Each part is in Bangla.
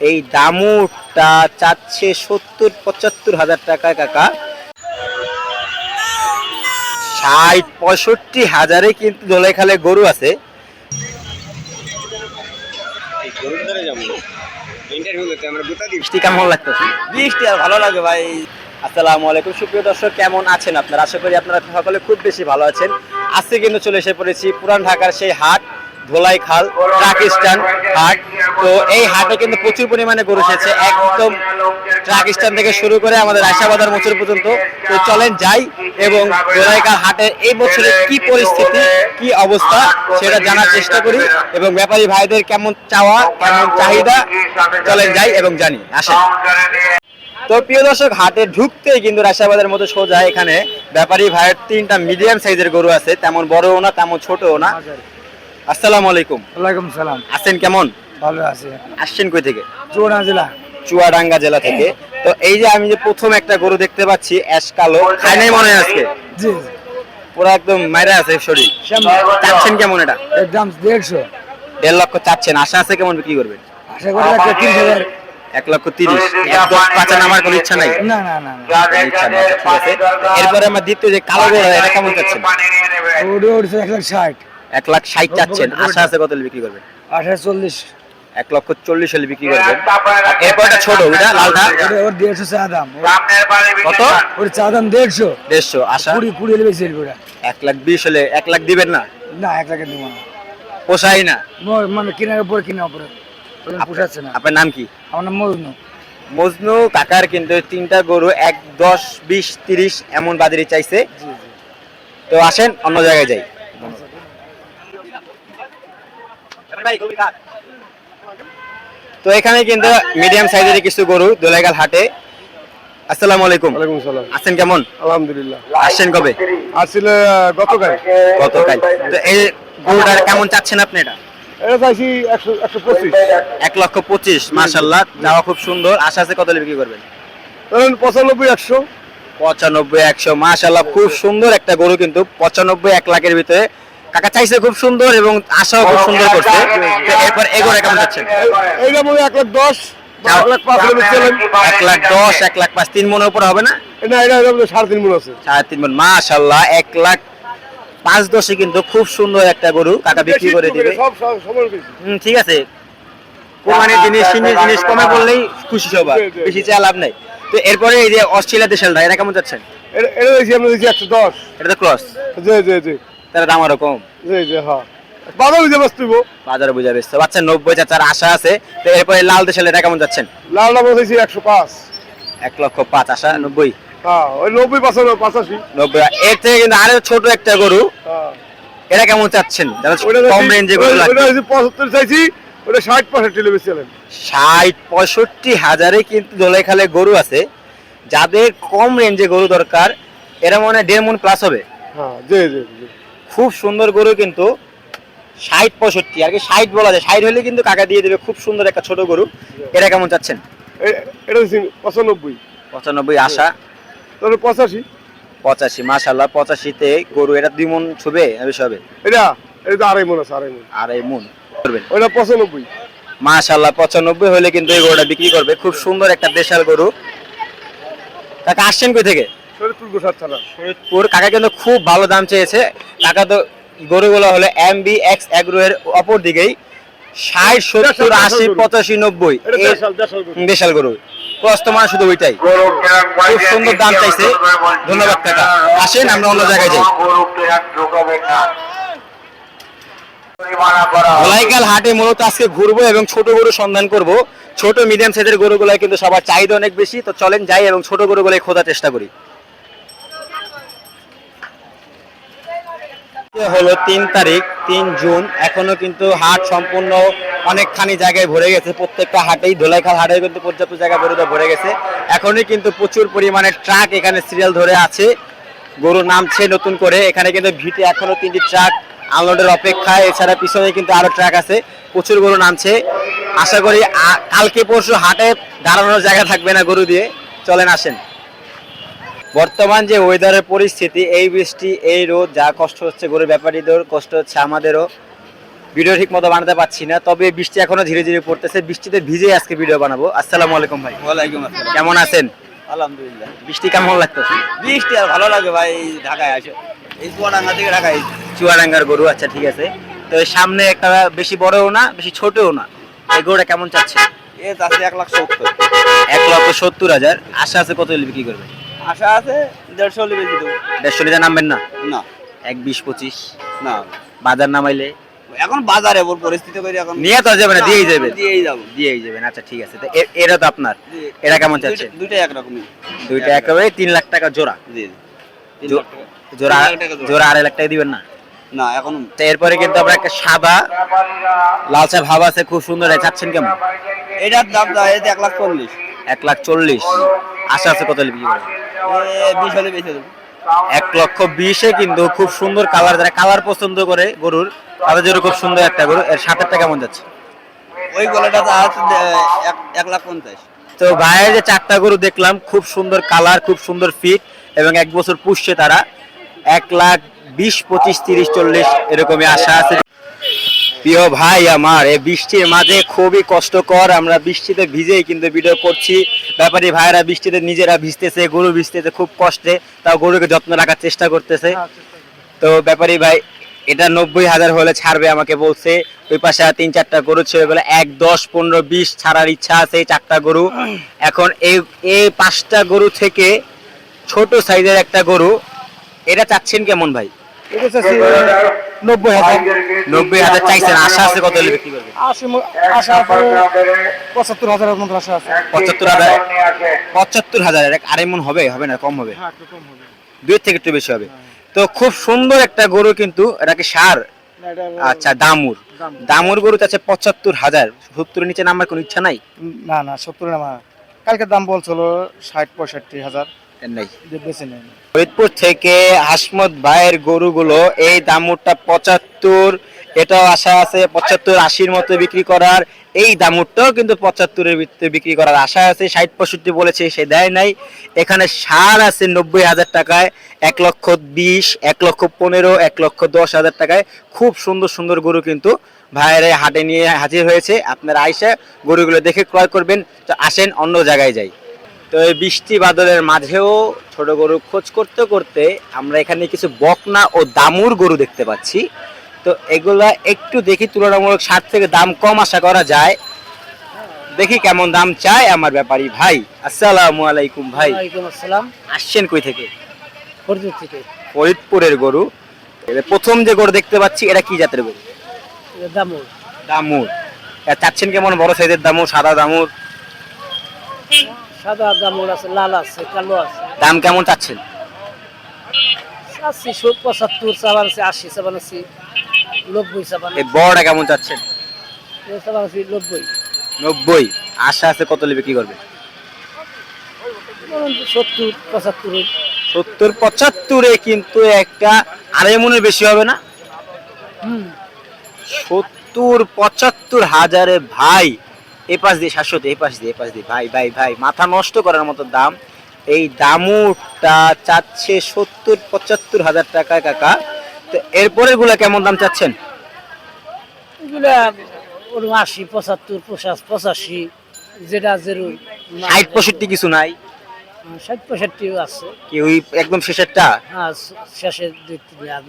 এই দামুরটা চাচ্ছে সত্তর পঁচাত্তর হাজার টাকায় কাকা। ষাট পঁয়ষট্টি হাজারে কিন্তু দোলাইখালে গরু আছে। বৃষ্টি কেমন লাগতেছে? বৃষ্টি আর ভালো লাগে ভাই। আসসালামু আলাইকুম সুপ্রিয় দর্শক কেমন আছেন আপনারা? আশা করি আপনারা সকলে খুব বেশি ভালো আছেন। আজকে কিন্তু চলে এসে পড়েছি পুরান ঢাকার সেই হাট। ধোলাই খাল ট্রাক স্ট্যান্ড হাট। তো এই হাটে কিন্তু প্রচুর পরিমাণে গরু এসেছে। একদম ট্রাক স্ট্যান্ড থেকে শুরু করে আমাদের আশাবাদার মোচর পর্যন্ত। তো চলেন যাই এবং ধোলাইখাল হাটের এই বছরে কি পরিস্থিতি, কি অবস্থা সেটা জানার চেষ্টা করি এবং ব্যাপারী ভাইদের কেমন চাওয়া, কেমন চাহিদা, চলেন যাই এবং জানি। আসেন। তো প্রিয় দর্শক, হাটে ঢুকতেই কিন্তু রাশিয়াবাদের মতো সোজা এখানে ব্যাপারী ভাইয়ের তিনটা মিডিয়াম সাইজের গরু আছে। তেমন বড়ও না, তেমন ছোটও না। আসসালামু আলাইকুম। ওয়ালাইকুম সালাম। আছেন কেমন? ভালো আছে। আসছেন কই থেকে? চুয়াডাঙ্গা জেলা। চুয়াডাঙ্গা জেলা থেকে। তো এই যে আমি যে প্রথম একটা গরু দেখতে পাচ্ছি অ্যাশ কালো খাই নাই মনে হয় আজকে? জি পুরো একদম মাইরা আছে শরীর। চাচ্ছেন কেমন এটা? এর দাম দেড়শো। দেড় লক্ষ চাচ্ছেন। আশা আছে কেমন বিক্রি করবেন? আশা করি একটা তিরিশ হাজার। এক লক্ষ তিরিশ। পাঁচা নামার কোনো ইচ্ছা নাই। না না না না। ইচ্ছা নেই, আচ্ছা, এরপরে আমার দ্বিতীয় যে কালো গরু এটা কেমন চাচ্ছেন? ওটা উঠছে এক লাখ ষাট। এক লাখ ষাট চাচ্ছেন। আশা আছে কত বিক্রি করবেন? আঠাশ চল্লিশ। এক লক্ষ চল্লিশ হলে বিক্রি করবেন। এরপর একটা ছোট ওটা লালটা? ওর দেড়শো চা দাম কত? ওর চা দাম দেড়শো। দেড়শো আশা? কুড়ি কুড়ি হলে বেশি ওটা এক লাখ বিশ হলে এক লাখ দিবেন না? না এক লাখের দিব না। পোষাই না? মানে কেনার উপর কেনার উপরে। পোষাচ্ছে না। আপনার নাম কি? আমার নাম মজনু। মজনু কাকার কিন্তু তিনটা গরু এক দশ বিশ তিরিশ এমন বাজারে চাইছে। তো আসেন অন্য জায়গায় যাই। তো এখানে কিন্তু মিডিয়াম সাইজের কিছু গরু দোলাইগাল হাটে। আসসালামু আলাইকুম। ওয়ালাইকুম সালাম। আছেন কেমন? আলহামদুলিল্লাহ। আসছেন কবে? আসলে গতকাল। গতকাল। তো এই গরুটা কেমন চাচ্ছেন আপনি এটা? এটা চাইছি একশো একশো পঁচিশ। এক লক্ষ পঁচিশ মাসাল্লাহ যাওয়া খুব সুন্দর। আশা আছে কত বিক্রি করবেন? ধরেন পঁচানব্বই একশো। পঁচানব্বই একশো। মাশাল্লাহ খুব সুন্দর একটা গরু কিন্তু। পঁচানব্বই এক লাখের ভিতরে কাকা চাইছে খুব সুন্দর এবং আশাও খুব সুন্দর করছে। এরপর এগোরে কেমন যাচ্ছেন এইটা মনে এক লাখ দশ এক লাখ দশ এক লাখ পাঁচ তিন মনের উপর হবে না? না এটা এটা সাড়ে তিন মন আছে। সাড়ে তিন মন মাশাল্লাহ এক লাখ পাঁচ দশে কিন্তু খুব সুন্দর একটা গরু কাকা বিক্রি করে দিবে। হুম, ঠিক আছে। কোরবানির জিনিস সিনির জিনিস কমে পড়লেই খুশি সবার। বেশি চেয়ে লাভ নাই। তো এরপরে এই যে অস্ট্রেলিয়া দেশেলটা এটা কেমন যাচ্ছেন? এটা এটা দিয়েছি আমরা দিয়েছি একশো দশ। এটা তো ক্রস জি জি জি। তার দাম আরও কম জি জি হ্যাঁ। বুঝে বাজারে বুঝা বেচতে বাচ্চা নব্বই চাচার আশা আছে তো এরপরে লাল এটা কেমন যাচ্ছেন? লাল একশো পাঁচ। এক লক্ষ পাঁচ আশা নব্বই? হ্যাঁ ওই নব্বই পাঁচাশি। নব্বই এর থেকে কিন্তু আরও ছোট একটা গরু। হ্যাঁ। এটা কেমন চাচ্ছেন? যারা কম রেঞ্জে গরু লাগবে। পঁচাত্তর চাইছি ওটা ষাট পঁয়ষট্টি লেবে ষাট পঁয়ষট্টি হাজারে কিন্তু দোলাইখালে গরু আছে। যাদের কম রেঞ্জে গরু দরকার এরা মনে হয় দেড় মন প্লাস হবে। হ্যাঁ জি জি জি। খুব সুন্দর গরু কিন্তু ষাট পঁয়ষট্টি আর কি ষাট বলা যায়। ষাট হলে কিন্তু কাকা দিয়ে দেবে খুব সুন্দর একটা ছোট গরু। এটা কেমন চাচ্ছেন? এটা পঁচানব্বই। পঁচানব্বই আশা। তাহলে পঁচাশি। পঁচাশি মাশাল্লাহ পঁচাশিতে গরু এটা দুই মন ছুবে বেশি হবে এটা এটা আড়াই মন আছে আড়াই মন। আড়াই মন। করবেন। ওটা পঁচানব্বই। মাশাল্লাহ পঁচানব্বই হলে কিন্তু এই গরুটা বিক্রি করবে। খুব সুন্দর একটা দেশাল গরু। কাকা আসছেন কই থেকে? শরীরপুর গোসার থানা। ফরিদপুর কাকা কিন্তু খুব ভালো দাম চেয়েছে। কাকা তো গরুগুলো হলো এম বি এক্স এগ্রো এর অপর দিকেই ষাট সত্তর আশি। পঁচাশি নব্বই। দেশাল গরু। শুধু ওইটাই। খুব সুন্দর দাম চাইছে। ধন্যবাদ কাকা। আসেন আমরা অন্য জায়গায় যাই। হাটে মূলত আজকে ঘুরবো এবং ছোট গরু সন্ধান করব। ছোট মিডিয়াম সাইজের গরুগুলো কিন্তু সবার চাহিদা অনেক বেশি। তো চলেন যাই এবং ছোট গরুগুলো খোঁজার চেষ্টা করি। হলো তিন তারিখ, তিন জুন, এখনও কিন্তু হাট সম্পূর্ণ অনেকখানি জায়গায় ভরে গেছে। প্রত্যেকটা হাটেই, ধোলাইখাল হাটে কিন্তু পর্যাপ্ত জায়গা গরুটা ভরে গেছে। এখনই কিন্তু প্রচুর পরিমাণে ট্রাক এখানে সিরিয়াল ধরে আছে। গরু নামছে নতুন করে। এখানে কিন্তু ভিটে এখনও তিনটি ট্রাক আনলোডের অপেক্ষায়। এছাড়া পিছনে কিন্তু আরও ট্রাক আছে। প্রচুর গরু নামছে। আশা করি কালকে পরশু হাটে দাঁড়ানোর জায়গা থাকবে না গরু দিয়ে। চলেন আসেন। বর্তমান যে ওয়েদারের পরিস্থিতি এই বৃষ্টি এই রোদ যা কষ্ট হচ্ছে গরু ব্যাপারীদের কষ্ট হচ্ছে আমাদেরও ভিডিও ঠিক মতো বানাতে পারছি না। তবে বৃষ্টি এখনও ধীরে ধীরে পড়তেছে। বৃষ্টিতে ভিজে আজকে ভিডিও বানাবো। আসসালামু আলাইকুম ভাই। ওয়ালাইকুম আসসালাম। কেমন আছেন? আলহামদুলিল্লাহ। বৃষ্টি কেমন লাগতেছে? বৃষ্টি আর ভালো লাগে ভাই ঢাকায় আসে। এই চুয়াডাঙ্গা থেকে ঢাকায় চুয়াডাঙ্গার গরু আচ্ছা ঠিক আছে। তো সামনে একটা বেশি বড়ও না বেশি ছোটও না। এই গরুটা কেমন চাচ্ছে? এ চাষে এক লাখ সত্তর। এক লক্ষ সত্তর হাজার। আশা আছে কত বিক্রি করবে? আশা আছে দেড়শো হলে বেশি দেবো। দেড়শো লিটার নামবেন না? না। এক বিশ পঁচিশ। না। বাজার নামাইলে? এখন বাজারে ওর পরিস্থিতি করে এখন। নিয়ে তো যাবে না দিয়েই যাবে দিয়েই যাব। দিয়েই যাবেন। আচ্ছা ঠিক আছে। তো এরা তো আপনার। এরা কেমন চাচ্ছে দুইটা- একরকমই। দুইটা একেবারে তিন লাখ টাকা জোড়া। জি। জোড়া জোড়া। আড়াই লাখ টাকা দিবেন না? না এখন এরপরে কিন্তু আমরা একটা সাদা লালচা ভাব আছে খুব সুন্দর চাচ্ছেন কেমন? এটার দাম এক লাখ চল্লিশ। এক লাখ চল্লিশ। আশা আছে কত এ বিশ হলে বেশি দেবো এক লক্ষ বিশে কিন্তু খুব সুন্দর কালার যারা কালার পছন্দ করে গরুর তাদের জন্য খুব সুন্দর একটা গরু। এর সাতেরটা কেমন যাচ্ছে? ওই গলাটা আছে এক- এক লাখ পঞ্চাশ। তো ভাইয়ের যে চারটা গরু দেখলাম খুব সুন্দর কালার খুব সুন্দর ফিট এবং এক বছর পুষছে তারা। এক লাখ বিশ পঁচিশ তিরিশ চল্লিশ এরকমই আশা আছে। প্রিয় ভাই আমার এই বৃষ্টির মাঝে খুবই কষ্টকর আমরা বৃষ্টিতে ভিজেই কিন্তু ভিডিও করছি। ব্যাপারী ভাইয়েরা বৃষ্টিতে নিজেরা ভিজতেছে গরু ভিজতেছে খুব কষ্টে তাও গরুকে যত্ন রাখার চেষ্টা করতেছে। তো ব্যাপারী ভাই এটা নব্বই হাজার হলে ছাড়বে আমাকে বলছে। ওই পাশে তিন চারটা গরু ছিল বলে এক দশ পনেরো বিশ ছাড়ার ইচ্ছা আছে এই চারটা গরু। এখন এই এই পাঁচটা গরু থেকে ছোট সাইজের একটা গরু এটা চাচ্ছেন কেমন ভাই? নব্বই হাজার। নব্বই হাজার চাইছেন আশা আছে কত হলে বিক্রি করবে আশা পঁচাত্তর হাজারের মতো আশা আছে। পঁচাত্তর হাজার পঁচাত্তর হাজার আড়াই মন হবে হবে না কম হবে। হ্যাঁ একটু কম হবে। দুই থেকে একটু বেশি হবে। তো খুব সুন্দর একটা গরু কিন্তু এটাকে সার? আচ্ছা দামুর। দামুর। গরু চাচ্ছে পঁচাত্তর হাজার। সত্তরের নিচে নাম্বার কোনো ইচ্ছা নাই? না না সত্তর না কালকে দাম বলছিল ষাট পঁয়ষট্টি হাজার। নাই। ফরিদপুর থেকে হাসমত ভাইয়ের গরুগুলো এই দামুরটা পঁচাত্তর এটাও আশা আছে পঁচাত্তর আশির মতো বিক্রি করার। এই দামুরটাও কিন্তু পঁচাত্তরের ভিতরে বিক্রি করার আশা আছে ষাট পঁয়ষট্টি বলেছে সে দেয় নাই। এখানে সার আছে নব্বই হাজার টাকায় এক লক্ষ বিশ এক লক্ষ পনেরো এক লক্ষ দশ হাজার টাকায়। খুব সুন্দর সুন্দর গরু কিন্তু ভাইয়ের হাটে নিয়ে হাজির হয়েছে। আপনারা আইসা গরুগুলো দেখে ক্রয় করবেন তো আসেন অন্য জায়গায় যাই। তো এই বৃষ্টি বাদলের মাঝেও ছোট গরু খোঁজ করতে করতে আমরা এখানে কিছু বকনা ও দামুর গরু দেখতে পাচ্ছি। তো এগুলা একটু দেখি তুলনামূলক ষাট থেকে দাম কম আশা করা যায়। দেখি কেমন দাম চায় আমার ব্যাপারী ভাই। আসসালামু আলাইকুম ভাই। আসসালাম। আসছেন কই থেকে? ফরিদপুর থেকে। ফরিদপুরের গরু। প্রথম যে গরু দেখতে পাচ্ছি এটা কি জাতের গরু? দামুর। দামুর। চাচ্ছেন কেমন বড় সাইজের দামুর সাদা দামুর? সাদা দামুর আছে লাল আছে কালো আছে। দাম কেমন চাচ্ছেন? আশি সত্তর পঁচাত্তর সাবান আছে আশি সাবান আছে নব্বই সাবান এই বড়টা কেমন চাচ্ছেন? সাবান আছে নব্বই। নব্বই। আশা আছে কত হলে বিক্রি করবে? সত্তর পঁচাত্তর সত্তর পঁচাত্তরে কিন্তু একটা আড়াই মনের বেশি হবে না? হুম। সত্তর পঁচাত্তর হাজারে ভাই। এ পাশ দিয়ে সাতশোতে এ পাশ দিয়ে এ পাশ দিয়ে। ভাই ভাই ভাই মাথা নষ্ট করার মতো দাম। এই দামুটা চাচ্ছে সত্তর পঁচাত্তর হাজার টাকা কাকা। তো এরপরেরগুলা কেমন দাম চাচ্ছেন? আশি পঁচাত্তর পঁচাশ পঁচাশি যেটা যেরকম ষাট পঁয়ষট্টি কিছু নাই? ষাট পঁয়ষট্টিও আছে। কি ওই একদম শেষেরটা? হ্যাঁ শেষের দুই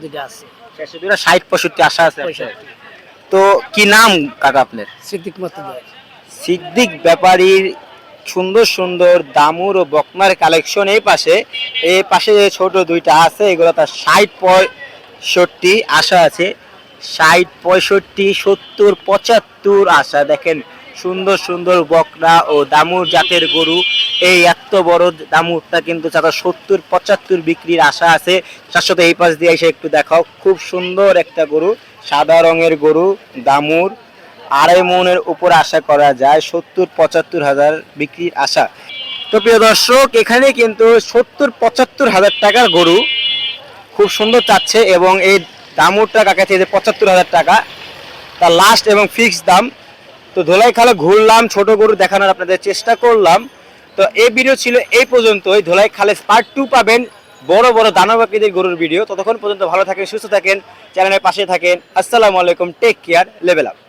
দুইটা আছে। শেষে দুটা ষাট পঁয়ষট্টি আশা আছে তো কি নাম কাকা আপনার? সিদ্দিক মতো দেয় সিদ্দিক ব্যাপারীর সুন্দর সুন্দর দামুর ও বকনার কালেকশন এই পাশে। এই পাশে যে ছোট দুইটা আছে, এগুলো তার ষাট পঁয়ষট্টি আশা আছে। ষাট পঁয়ষট্টি, সত্তর, পঁচাত্তর আশা। দেখেন, সুন্দর সুন্দর বকনা ও দামুর জাতের গরু। এই এত বড় দামুরটা কিন্তু চাচা সত্তর, পঁচাত্তর বিক্রির আশা আছে। তার সাথে এই পাশ দিয়ে এসে একটু দেখাও। খুব সুন্দর একটা গরু, সাদা রঙের গরু, দামুর। আড়াই মনের উপর আশা করা যায়, সত্তর পঁচাত্তর হাজার বিক্রির আশা। তো প্রিয় দর্শক, এখানে কিন্তু সত্তর পঁচাত্তর হাজার টাকার গরু খুব সুন্দর চাচ্ছে এবং এই দামুরটা কাকা চেয়েছে পঁচাত্তর হাজার টাকা। তার লাস্ট এবং ফিক্সড দাম। তো ধোলাই খালে ঘুরলাম, ছোট গরু দেখানোর আপনাদের চেষ্টা করলাম। তো এই ভিডিও ছিল এই পর্যন্তই। ধোলাই খালে পার্ট টু পাবেন বড় বড় দানবাকৃতির গরুর ভিডিও ততক্ষণ পর্যন্ত ভালো থাকেন, সুস্থ থাকেন চ্যানেলের পাশে থাকেন। আসসালামু আলাইকুম টেক কেয়ার লেভেল আপ